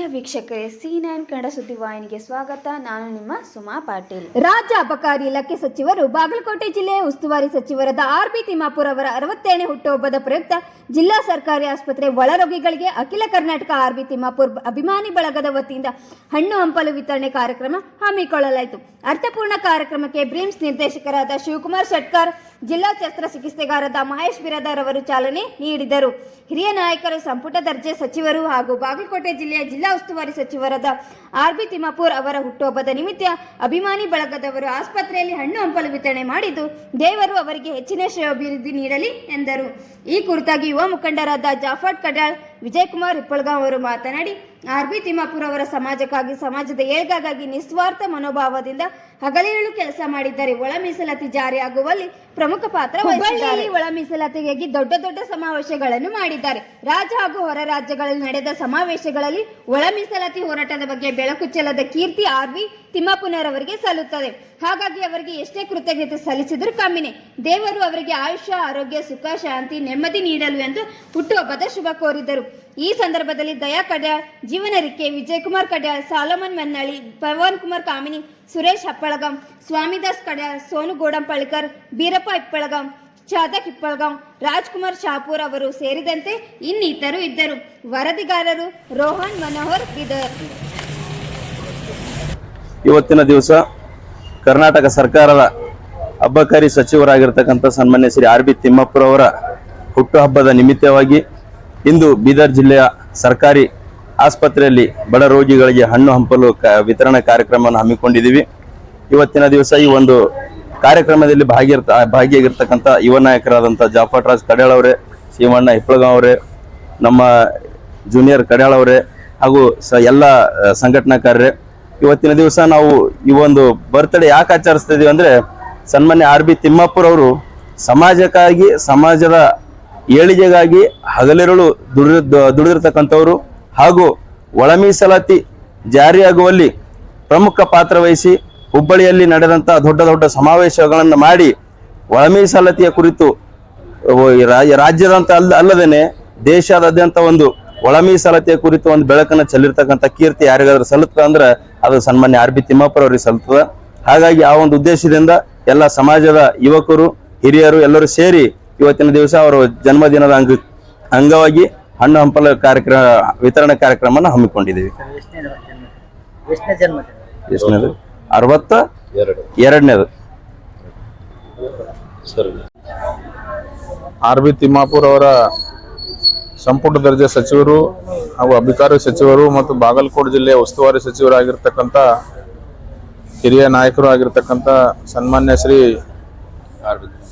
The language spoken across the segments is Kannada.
ಪ್ರಿಯ ವೀಕ್ಷಕರೇ ಸಿ ನೈನ್ ಕನ್ನಡ ಸುದ್ದಿವಾಹಿನಿಗೆ ಸ್ವಾಗತ. ನಾನು ನಿಮ್ಮ ಸುಮಾ ಪಾಟೀಲ್. ರಾಜ್ಯ ಅಬಕಾರಿ ಇಲಾಖೆ ಸಚಿವರು ಬಾಗಲಕೋಟೆ ಜಿಲ್ಲೆಯ ಉಸ್ತುವಾರಿ ಸಚಿವರಾದ ಆರ್ ಬಿ ತಿಮ್ಮಾಪುರ್ ಅವರ ಅರವತ್ತೇಳನೇ ಹುಟ್ಟುಹಬ್ಬದ ಪ್ರಯುಕ್ತ ಜಿಲ್ಲಾ ಸರ್ಕಾರಿ ಆಸ್ಪತ್ರೆ ಒಳರೋಗಿಗಳಿಗೆ ಅಖಿಲ ಕರ್ನಾಟಕ ಆರ್ ಬಿ ತಿಮ್ಮಾಪುರ್ ಅಭಿಮಾನಿ ಬಳಗದ ವತಿಯಿಂದ ಹಣ್ಣು ಹಂಪಲು ವಿತರಣೆ ಕಾರ್ಯಕ್ರಮ ಹಮ್ಮಿಕೊಳ್ಳಲಾಯಿತು. ಅರ್ಥಪೂರ್ಣ ಕಾರ್ಯಕ್ರಮಕ್ಕೆ ಬ್ರಿಮ್ಸ್ ನಿರ್ದೇಶಕರಾದ ಶಿವಕುಮಾರ್ ಶೆಟ್ಕರ್ ಜಿಲ್ಲಾ ಶಸ್ತ್ರಚಿಕಿತ್ಸೆಗಾರದ ಮಹೇಶ್ ಬಿರಾದಾರ್ ಅವರು ಚಾಲನೆ ನೀಡಿದರು. ಹಿರಿಯ ನಾಯಕರು, ಸಂಪುಟ ದರ್ಜೆ ಸಚಿವರು ಹಾಗೂ ಬಾಗಲಕೋಟೆ ಜಿಲ್ಲೆಯ ಜಿಲ್ಲಾ ಉಸ್ತುವಾರಿ ಸಚಿವರಾದ ಆರ್ ಬಿ ತಿಮ್ಮಾಪುರ್ ಅವರ ಹುಟ್ಟುಹಬ್ಬದ ನಿಮಿತ್ತ ಅಭಿಮಾನಿ ಬಳಗದವರು ಆಸ್ಪತ್ರೆಯಲ್ಲಿ ಹಣ್ಣು ಹಂಪಲು ವಿತರಣೆ ಮಾಡಿದ್ದು, ದೇವರು ಅವರಿಗೆ ಹೆಚ್ಚಿನ ಶ್ರೇಯೋಭಿವೃದ್ಧಿ ನೀಡಲಿ ಎಂದರು. ಈ ಕುರಿತಾಗಿ ಯುವ ಮುಖಂಡರಾದ ಜಾಫರ್ ಕಡಾಳ್ ವಿಜಯಕುಮಾರ್ ಹಿಪ್ಪಳ್ಗಾಂವ್ ಅವರು ಮಾತನಾಡಿ, ಆರ್ ಬಿ ತಿಮ್ಮಾಪುರ್ ಅವರ ಸಮಾಜಕ್ಕಾಗಿ, ಸಮಾಜದ ಏಳ್ಗಾಗಿ ನಿಸ್ವಾರ್ಥ ಮನೋಭಾವದಿಂದ ಹಗಲಿರುಳು ಕೆಲಸ ಮಾಡಿದ್ದಾರೆ. ಒಳ ಮೀಸಲಾತಿ ಜಾರಿಯಾಗುವಲ್ಲಿ ಪ್ರಮುಖ ಪಾತ್ರ ವಹಿಸಿದ್ದಾರೆ. ಒಳ ಮೀಸಲಾತಿಗಾಗಿ ದೊಡ್ಡ ದೊಡ್ಡ ಸಮಾವೇಶಗಳನ್ನು ಮಾಡಿದ್ದಾರೆ. ರಾಜ್ಯ ಹಾಗೂ ಹೊರ ರಾಜ್ಯಗಳಲ್ಲಿ ನಡೆದ ಸಮಾವೇಶಗಳಲ್ಲಿ ಒಳ ಮೀಸಲಾತಿ ಹೋರಾಟದ ಬಗ್ಗೆ ಬೆಳಕು ಚೆಲ್ಲದ ಕೀರ್ತಿ ಆರ್ ವಿ ತಿಮ್ಮಾಪುನರವರಿಗೆ ಸಲ್ಲುತ್ತದೆ. ಹಾಗಾಗಿ ಅವರಿಗೆ ಎಷ್ಟೇ ಕೃತಜ್ಞತೆ ಸಲ್ಲಿಸಿದರೂ ಕಮ್ಮಿನೇ. ದೇವರು ಅವರಿಗೆ ಆಯುಷ್ಯ ಆರೋಗ್ಯ, ಸುಖ, ಶಾಂತಿ, ನೆಮ್ಮದಿ ನೀಡಲು ಎಂದು ಹುಟ್ಟುಹಬ್ಬದ ಶುಭ ಕೋರಿದರು. ಈ ಸಂದರ್ಭದಲ್ಲಿ ದಯಾ ಕಡ್ಯಾಳ್ ಜೀವನರಿಕೆ ವಿಜಯಕುಮಾರ್ ಕಡ್ಯಾಳ್, ಸಾಲಮನ್ ಮನ್ನಳ್ಳಿ, ಪವನ್ ಕುಮಾರ್ ಕಾಮಿನಿ, ಸುರೇಶ್ ಹಪ್ಪಳಗಾಂ ಸ್ವಾಮಿದಾಸ್ ಕಡ್ಯಾಳ್, ಸೋನು ಗೋಡಂಪಳ್ಕರ್ ಬೀರಪ್ಪ ಇಪ್ಪಳಗಾಂ, ಚಾದಕ್ ಇಪ್ಪಳಗಾಂ, ರಾಜ್ಕುಮಾರ್ ಶಾಪೂರ್ ಅವರು ಸೇರಿದಂತೆ ಇನ್ನಿತರು ಇದ್ದರು. ವರದಿಗಾರರು ರೋಹನ್ ಮನೋಹರ್ ಬಿದರ್. ಇವತ್ತಿನ ದಿವಸ ಕರ್ನಾಟಕ ಸರ್ಕಾರದ ಅಬ್ಬಕಾರಿ ಸಚಿವರಾಗಿರ್ತಕ್ಕಂಥ ಸನ್ಮಾನ್ಯ ಶ್ರೀ ಆರ್ ಬಿ ತಿಮ್ಮಪ್ಪರವರ ಹುಟ್ಟುಹಬ್ಬದ ನಿಮಿತ್ತವಾಗಿ ಇಂದು ಬೀದರ್ ಜಿಲ್ಲೆಯ ಸರ್ಕಾರಿ ಆಸ್ಪತ್ರೆಯಲ್ಲಿ ಬಡ ರೋಗಿಗಳಿಗೆ ಹಣ್ಣು ಹಂಪಲು ವಿತರಣಾ ಕಾರ್ಯಕ್ರಮವನ್ನು ಹಮ್ಮಿಕೊಂಡಿದ್ದೀವಿ. ಇವತ್ತಿನ ದಿವಸ ಈ ಒಂದು ಕಾರ್ಯಕ್ರಮದಲ್ಲಿ ಭಾಗಿರ್ತ ಭಾಗಿಯಾಗಿರ್ತಕ್ಕಂಥ ಯುವ ನಾಯಕರಾದಂಥ ಜಾಫರ್ ರಾಜ್ ಕಡ್ಯಾಳ್ ಅವರೇ ಅವರೇ, ನಮ್ಮ ಜೂನಿಯರ್ ಕಡ್ಯಾಳ್ ಹಾಗೂ ಸ ಎಲ್ಲ ಸಂಘಟನಾಕಾರರೇ ಇವತ್ತಿನ ದಿವಸ ನಾವು ಈ ಒಂದು ಬರ್ತ್ಡೇ ಯಾಕೆ ಆಚರಿಸ್ತಾ ಇದೀವಿ ಅಂದ್ರೆ ಸನ್ಮಾನ್ಯ ಆರ್ ಬಿ ತಿಮ್ಮಪ್ಪರವರು ಸಮಾಜಕ್ಕಾಗಿ, ಸಮಾಜದ ಏಳಿಗೆಗಾಗಿ ಹಗಲಿರುಳು ದುಡಿದ, ದುಡಿದಿರ್ತಕ್ಕಂಥವ್ರು ಹಾಗೂ ಒಳ ಮೀಸಲಾತಿ ಜಾರಿಯಾಗುವಲ್ಲಿ ಪ್ರಮುಖ ಪಾತ್ರ ವಹಿಸಿ ಹುಬ್ಬಳ್ಳಿಯಲ್ಲಿ ನಡೆದಂಥ ದೊಡ್ಡ ದೊಡ್ಡ ಸಮಾವೇಶಗಳನ್ನು ಮಾಡಿ ಒಳ ಕುರಿತು ಈ ರಾಜ್ಯದಂತ ಅಲ್ಲ, ಅಲ್ಲದೇನೆ ದೇಶಾದ್ಯಂತ ಒಂದು ಒಳ ಮೀಸಲಾತಿಯ ಕುರಿತು ಒಂದು ಬೆಳಕನ್ನ ಚೆಲ್ಲಿರ್ತಕ್ಕಂಥ ಕೀರ್ತಿ ಯಾರಿಗಾದ್ರೂ ಸಲ್ಲುತ್ತ ಅಂದ್ರೆ ಅದು ಸನ್ಮಾನ್ಯ ಆರ್ ಬಿ ತಿಮ್ಮಾಪುರ ಅವರಿಗೆ ಸಲ್ಲುತ್ತದೆ. ಹಾಗಾಗಿ ಆ ಒಂದು ಉದ್ದೇಶದಿಂದ ಎಲ್ಲ ಸಮಾಜದ ಯುವಕರು ಹಿರಿಯರು ಎಲ್ಲರೂ ಸೇರಿ ಇವತ್ತಿನ ದಿವಸ ಅವರು ಜನ್ಮದಿನದ ಅಂಗ ಅಂಗವಾಗಿ ಹಣ್ಣು ಹಂಪಲ ಕಾರ್ಯಕ್ರಮ ವಿತರಣಾ ಕಾರ್ಯಕ್ರಮನ ಹಮ್ಮಿಕೊಂಡಿದ್ದೀವಿ. ಎಷ್ಟನೇದು? ಅರವತ್ತ ಎರಡನೇದು. ಆರ್ ಬಿ ತಿಮ್ಮಾಪುರ್ ಅವರ ಸಂಪುಟ ದರ್ಜೆ ಸಚಿವರು ಹಾಗೂ ಅಧಿಕಾರಿ ಸಚಿವರು ಮತ್ತು ಬಾಗಲಕೋಟೆ ಜಿಲ್ಲೆಯ ಉಸ್ತುವಾರಿ ಸಚಿವರಾಗಿರ್ತಕ್ಕಂಥ ಹಿರಿಯ ನಾಯಕರು ಆಗಿರ್ತಕ್ಕಂಥ ಸನ್ಮಾನ್ಯ ಶ್ರೀ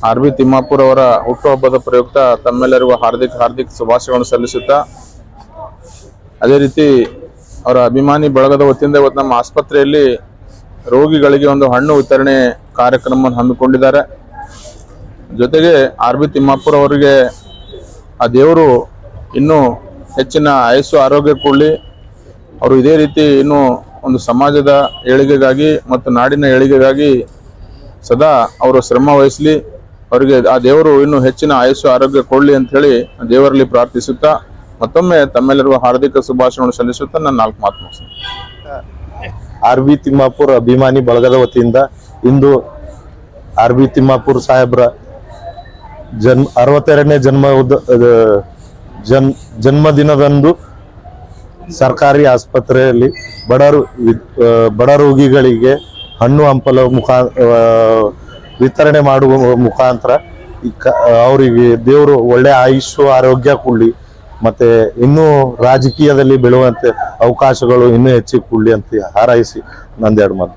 ಆರ್ ಬಿ ತಿಮ್ಮಾಪುರ್ ಅವರ ಹುಟ್ಟುಹಬ್ಬದ ಪ್ರಯುಕ್ತ ತಮ್ಮೆಲ್ಲರಿಗೂ ಹಾರ್ದಿಕ ಹಾರ್ದಿಕ ಶುಭಾಶಯಗಳನ್ನು ಸಲ್ಲಿಸುತ್ತಾ, ಅದೇ ರೀತಿ ಅವರ ಅಭಿಮಾನಿ ಬಳಗದ ವತಿಯಿಂದ ಇವತ್ತು ನಮ್ಮ ಆಸ್ಪತ್ರೆಯಲ್ಲಿ ರೋಗಿಗಳಿಗೆ ಒಂದು ಹಣ್ಣು ವಿತರಣೆ ಕಾರ್ಯಕ್ರಮವನ್ನು ಹಮ್ಮಿಕೊಂಡಿದ್ದಾರೆ. ಜೊತೆಗೆ ಆರ್ ಬಿ ತಿಮ್ಮಾಪುರ ಅವರಿಗೆ ಆ ದೇವರು ಇನ್ನೂ ಹೆಚ್ಚಿನ ಆಯಸ್ಸು, ಆರೋಗ್ಯ ಕೊಡಲಿ. ಅವರು ಇದೇ ರೀತಿ ಇನ್ನೂ ಒಂದು ಸಮಾಜದ ಏಳಿಗೆಗಾಗಿ ಮತ್ತು ನಾಡಿನ ಏಳಿಗೆಗಾಗಿ ಸದಾ ಅವರು ಶ್ರಮ ವಹಿಸಲಿ. ಅವರಿಗೆ ಆ ದೇವರು ಇನ್ನೂ ಹೆಚ್ಚಿನ ಆಯಸ್ಸು, ಆರೋಗ್ಯ ಕೊಡಲಿ ಅಂತ ಹೇಳಿ ದೇವರಲ್ಲಿ ಪ್ರಾರ್ಥಿಸುತ್ತಾ ಮತ್ತೊಮ್ಮೆ ತಮ್ಮೆಲ್ಲರಿಗೂ ಹಾರ್ದಿಕ ಶುಭಾಶಯಗಳನ್ನು ಸಲ್ಲಿಸುತ್ತಾ ನಾನು ನಾಲ್ಕು ಮಾತು ಮುಗಿಸ್ತೀನಿ. ಆರ್ ಬಿ ತಿಮ್ಮಾಪುರ್ ಅಭಿಮಾನಿ ಬಳಗದ ವತಿಯಿಂದ ಇಂದು ಆರ್ ಬಿ ತಿಮ್ಮಾಪುರ್ ಸಾಹೇಬ್ರ ಜನ್ಮ, ಅರವತ್ತೆರಡನೇ ಜನ್ಮ ಜನ್, ಜನ್ಮದಿನದಂದು ಸರ್ಕಾರಿ ಆಸ್ಪತ್ರೆಯಲ್ಲಿ ಬಡರು ಬಡ ರೋಗಿಗಳಿಗೆ ಹಣ್ಣು ಹಂಪಲು ಮುಖಾ ವಿತರಣೆ ಮಾಡುವ ಮುಖಾಂತರ ಅವರಿಗೆ ದೇವರು ಒಳ್ಳೆ ಆಯುಷು ಆರೋಗ್ಯ ಕೊಡಲಿ, ಮತ್ತೆ ಇನ್ನೂ ರಾಜಕೀಯದಲ್ಲಿ ಬೆಳುವಂತೆ ಅವಕಾಶಗಳು ಇನ್ನೂ ಹೆಚ್ಚಿಗೆ ಕೊಡ್ಲಿ ಅಂತ ಹಾರೈಸಿ ನಂದೆರಡು ಮಾತು.